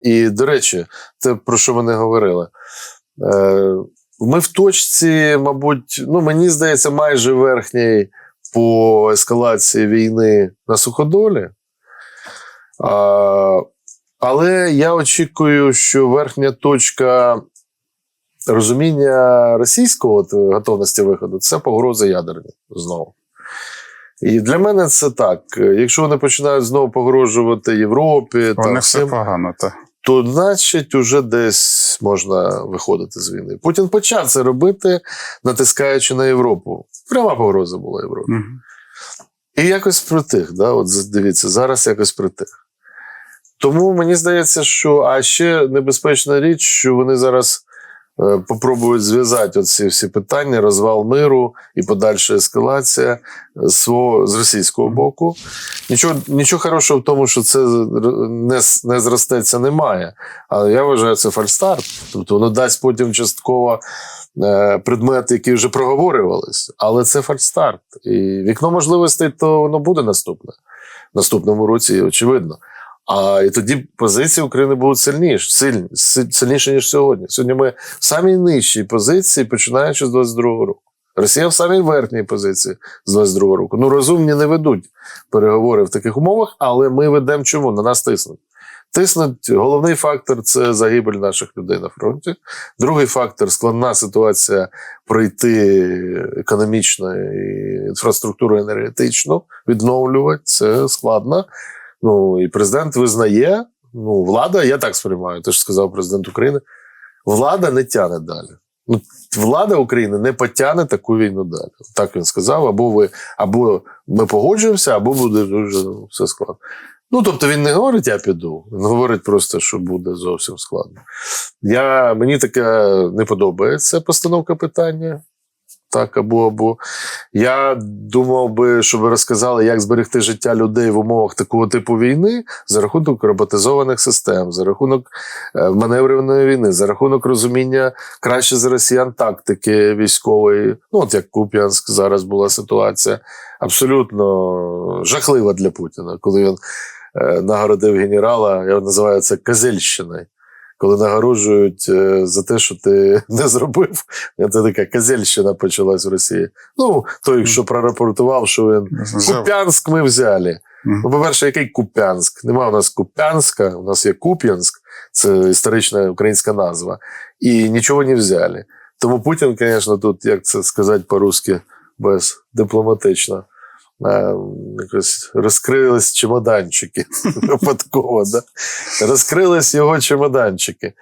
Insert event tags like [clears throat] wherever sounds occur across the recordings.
І, до речі, те, про що вони говорили. Е, Ми в точці, мабуть, ну мені здається, майже верхній по ескалації війни на суходолі. А, але я очікую, що верхня точка розуміння російського готовності виходу це погрози ядерні знову. І для мене це так. Якщо вони починають знову погрожувати Європі, там, них все погано, так. То значить уже десь можна виходити з війни. Путін почав це робити, натискаючи на Європу. Пряма погроза була Європі. І якось притих. Да? От дивіться, зараз якось притих. Тому мені здається, що а ще небезпечна річ, що вони зараз попробують зв'язати оці всі питання, розвал миру і подальша ескалація свого, з російського боку. Нічого, нічого хорошого в тому, що це не, не зростеться, немає. Але я вважаю, це фальстарт. Тобто воно дасть потім частково е, предмети, які вже проговорювались, але це фальстарт. І вікно можливостей, то воно буде наступне. В наступному році, очевидно. А і тоді позиції України будуть сильніші, сильні, сильніші, ніж сьогодні. Сьогодні ми в самій нижчій позиції, починаючи з 22-го року. Росія в самій верхній позиції з 22-го року. Ну, розумні не ведуть переговори в таких умовах, але ми ведемо чому? На нас тиснуть. Тиснуть головний фактор це загибель наших людей на фронті. Другий фактор складна ситуація пройти економічно і інфраструктуру енергетичну, відновлювати. Це складно. Ну і президент визнає. Ну, влада, я так сприймаю, ти ж сказав президент України. Влада не тягне далі. Ну, влада України не потягне таку війну далі. Так він сказав. Або ви, або ми погоджуємося, або буде дуже ну, все складно. Ну, тобто він не говорить, я піду. Він говорить просто, що буде зовсім складно. Я, мені таке не подобається постановка питання. Так, або або. Я думав би, щоб ви розказали, як зберегти життя людей в умовах такого типу війни за рахунок роботизованих систем, за рахунок е, маневреної війни, за рахунок розуміння краще за росіян тактики військової. Ну, от як Куп'янськ зараз була ситуація, абсолютно жахлива для Путіна, коли він е, нагородив генерала, я називаю це Казельщиною. Коли нагороджують е, за те, що ти [laughs] не зробив, це така казельщина почалась в Росії. Ну, той, що прорапортував, що він Куп'янськ ми взяли. Ну, по-перше, який Куп'янськ? Нема у нас Куп'янська, у нас є Куп'янськ, це історична українська назва, і нічого не взяли. Тому Путін, звісно, тут, як це сказати по-русски, без дипломатично, е, якось розкрились чемоданчики [laughs] випадково. Да? Розкрились його чемоданчики,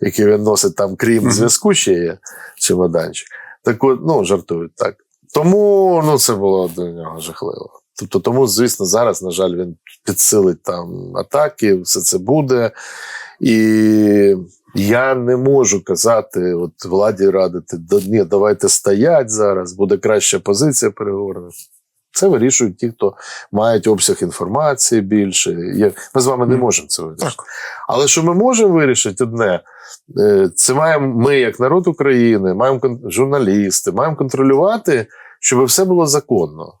які він носить там, крім зв'язку, ще є чемоданчик. Так от, ну, жартують так. Тому ну, це було для нього жахливо. Тобто, тому, звісно, зараз, на жаль, він підсилить там атаки, все це буде. І я не можу казати, от владі радити, ні, давайте стоять зараз, буде краща позиція переговорна. Це вирішують ті, хто мають обсяг інформації більше. Ми з вами не можемо це вирішити. Так. Але що ми можемо вирішити одне, е, це маємо ми, як народ України, маємо журналісти, маємо контролювати, щоб все було законно.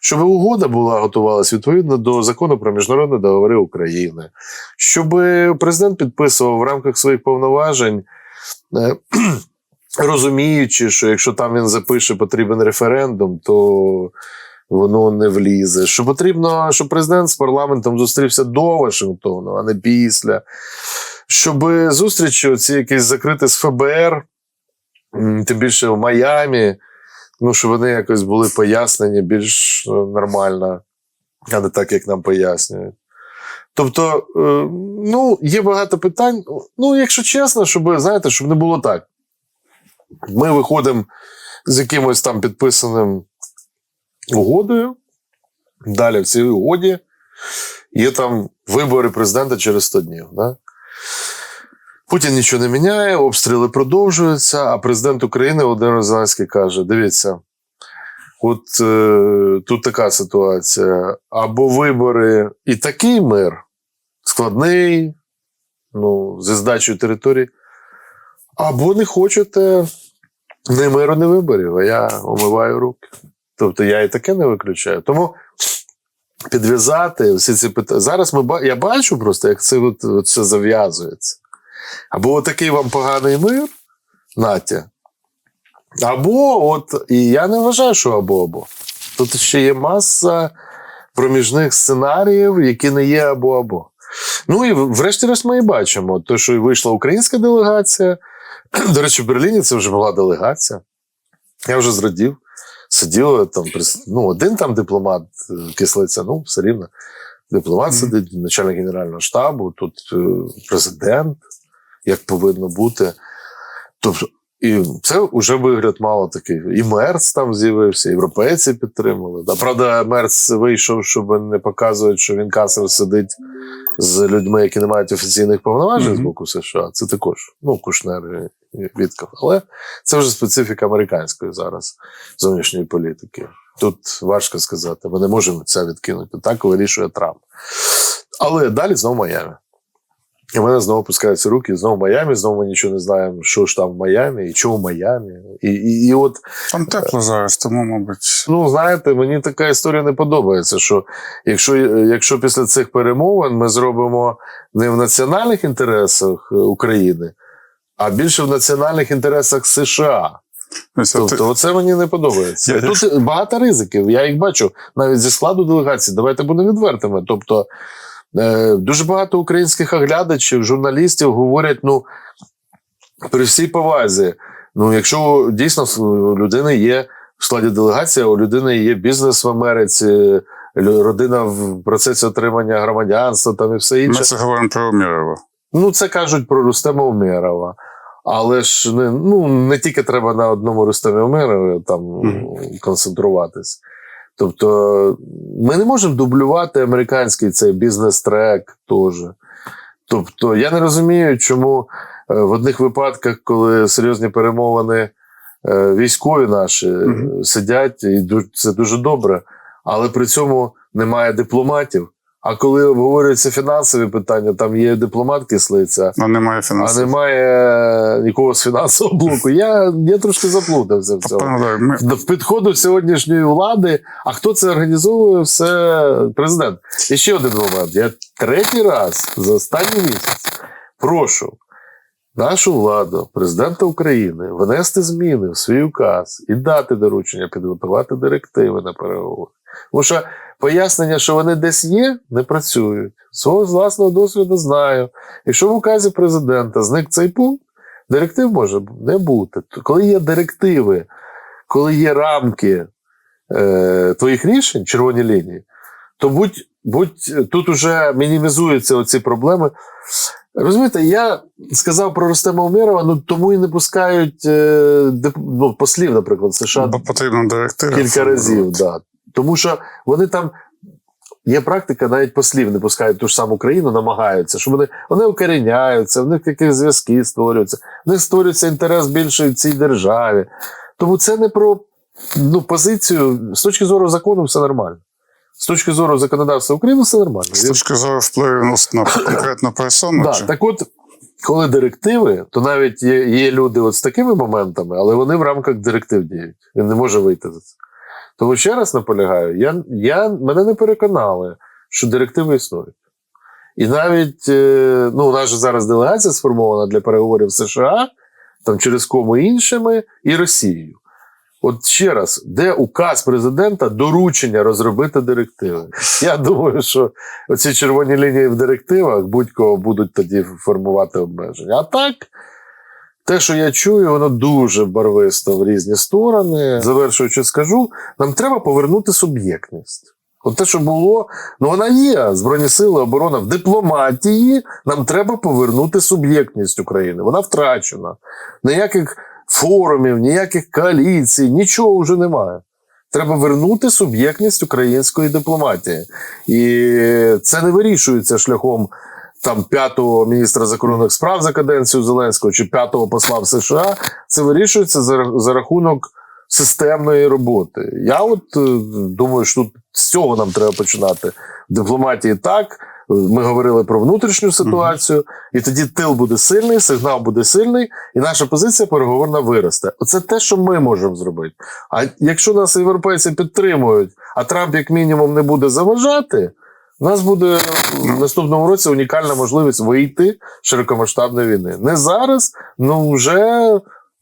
Щоб угода була готувалась відповідно до закону про міжнародні договори України, щоб президент підписував в рамках своїх повноважень, е, [clears throat] розуміючи, що якщо там він запише потрібен референдум, то воно не влізе. Що потрібно, щоб президент з парламентом зустрівся до Вашингтону, а не після. Щоб зустрічі, оці якісь закриті з ФБР, тим більше в Майамі, ну, щоб вони якось були пояснені більш е, нормально, а не так, як нам пояснюють. Тобто, е, ну, є багато питань. Ну, якщо чесно, щоб, знаєте, щоб не було так. Ми виходимо з якимось там підписаним угодою. Далі в цій угоді є там вибори президента через 100 днів. Да? Путін нічого не міняє, обстріли продовжуються, а президент України Володимир Зеленський каже: дивіться, от е, тут така ситуація: або вибори і такий мир складний, ну, зі здачею території, або не хочете ні миру, ні виборів, а я омиваю руки. Тобто я і таке не виключаю. Тому підв'язати всі ці питання. Зараз ми, я бачу просто, як це от, все зав'язується. Або такий вам поганий мир, Натя. Або, от, і я не вважаю, що або або. Тут ще є маса проміжних сценаріїв, які не є або або. Ну і врешті-решт ми і бачимо, те, що вийшла українська делегація. До речі, в Берліні це вже була делегація. Я вже зрадів. Сиділи там, ну, один там дипломат, е, кислиця, ну, все рівно. Дипломат Мгм. сидить, начальник генерального штабу, тут е, президент, як повинно бути. Тобто, і це вже вигляд мало такий. І Мерц там з'явився, європейці підтримали. Да, правда, Мерц вийшов, щоб не показувати, що він касер сидить з людьми, які не мають офіційних повноважень з боку США. Це також ну, Кушнер і Вітков. Але це вже специфіка американської зараз зовнішньої політики. Тут важко сказати, ми не можемо це відкинути. Так вирішує Трамп. Але далі знову Майами. І в мене знову опускаються руки, знову Майами, знову ми нічого не знаємо, що ж там в Майамі, і чого в Майамі. І, і, і от Там тепло зараз, тому, мабуть. Ну, знаєте, мені така історія не подобається. Що якщо, якщо після цих перемовин ми зробимо не в національних інтересах е, України, а більше в національних інтересах США. А Тобто, оце мені не подобається. Я- Тут багато ризиків. Я їх бачу навіть зі складу делегації. Давайте будемо відвертими. Тобто, е, дуже багато українських оглядачів, журналістів говорять: ну, при всій повазі, ну, якщо дійсно у людини є в складі делегації, у людини є бізнес в Америці, родина в процесі отримання громадянства там і все інше. Ми це говоримо про Умірова. Ну, це кажуть про Рустема Умєрова. Але ж не, ну, не тільки треба на одному Рустемі Умєрові там Мгм. концентруватись. Тобто, ми не можемо дублювати американський цей бізнес-трек теж. Тобто, я не розумію, чому е, в одних випадках, коли серйозні перемовини е, військові наші mm -hmm. сидять, і це дуже добре, але при цьому немає дипломатів. А коли обговорюються фінансові питання, там є дипломат кислиця, Ну, немає а немає нікого з фінансового блоку. Я, я трошки заплутався в цьому. Ми, В підходу сьогоднішньої влади, а хто це організовує, все президент. І ще один момент. Я третій раз за останній місяць прошу нашу владу, президента України, внести зміни в свій указ і дати доручення підготувати директиви на переговори. Тому що пояснення, що вони десь є, не працюють. Свого власного досвіду знаю. Якщо в указі президента зник цей пункт, директив може не бути. Коли є директиви, коли є рамки е, твоїх рішень, червоні лінії, то будь, будь тут уже мінімізуються оці проблеми. Розумієте, я сказав про Рустема Умєрова, ну тому і не пускають е, деп, ну, послів, наприклад, США бо потрібно директиви. кілька разів. Да. Тому що вони там. Є практика, навіть послів не пускають ту ж саму країну, намагаються, що вони, вони укоріняються, в них якісь зв'язки створюються, в них створюється інтерес більше в цій державі. Тому це не про ну, позицію. З точки зору закону, все нормально. З точки зору законодавства України, все нормально. З точки зору впливу на- конкретну персону. Да, так от, коли директиви, то навіть є, є люди от з такими моментами, але вони в рамках директив діють. Він не може вийти за це. Тому ще раз наполягаю, я, я, мене не переконали, що директиви існують. І навіть е, ну, у нас же зараз делегація сформована для переговорів США, там через кому іншими, і Росією. От ще раз, де указ президента доручення розробити директиви? Я думаю, що оці червоні лінії в директивах будь-кого будуть тоді формувати обмеження. А так, те, що я чую, воно дуже барвисто в різні сторони. Завершуючи, скажу, нам треба повернути суб'єктність. От те, що було, ну вона є. Збройні сили, оборона в дипломатії. Нам треба повернути суб'єктність України. Вона втрачена. Ніяких форумів, ніяких коаліцій, нічого вже немає. Треба вернути суб'єктність української дипломатії. І це не вирішується шляхом там п'ятого міністра закордонних справ за каденцію Зеленського чи п'ятого посла в США. Це вирішується за, за рахунок системної роботи. Я от е, думаю, що тут з цього нам треба починати. В дипломатії так, Ми говорили про внутрішню ситуацію, і тоді тил буде сильний, сигнал буде сильний, і наша позиція переговорна виросте. Оце те, що ми можемо зробити. А якщо нас європейці підтримують, а Трамп, як мінімум, не буде заважати, у нас буде в наступному році унікальна можливість вийти з широкомасштабної війни. Не зараз, ну вже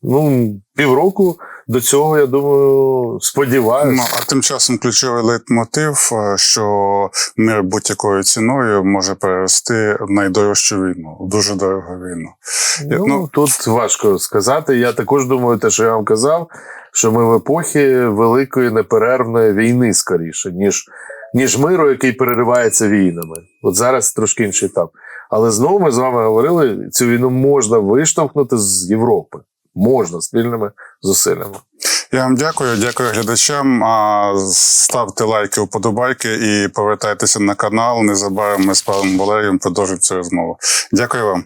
ну, півроку до цього, я думаю, сподіваюся. Ну, а тим часом ключовий лейтмотив, е, що мир будь-якою ціною може перерости в найдорожчу війну, в дуже дорогу війну. Ну, ну- тут важко сказати. Я також думаю, те, що я вам казав, що ми в епохі великої неперервної війни скоріше, ніж, ніж миру, який переривається війнами. От зараз трошки інший етап. Але знову ми з вами говорили, цю війну можна виштовхнути з Європи. Можна спільними зусиллями. Я вам дякую, дякую глядачам. Ставте лайки, вподобайки і повертайтеся на канал. Незабаром ми з паном Валерієм продовжимо цю розмову. Дякую вам.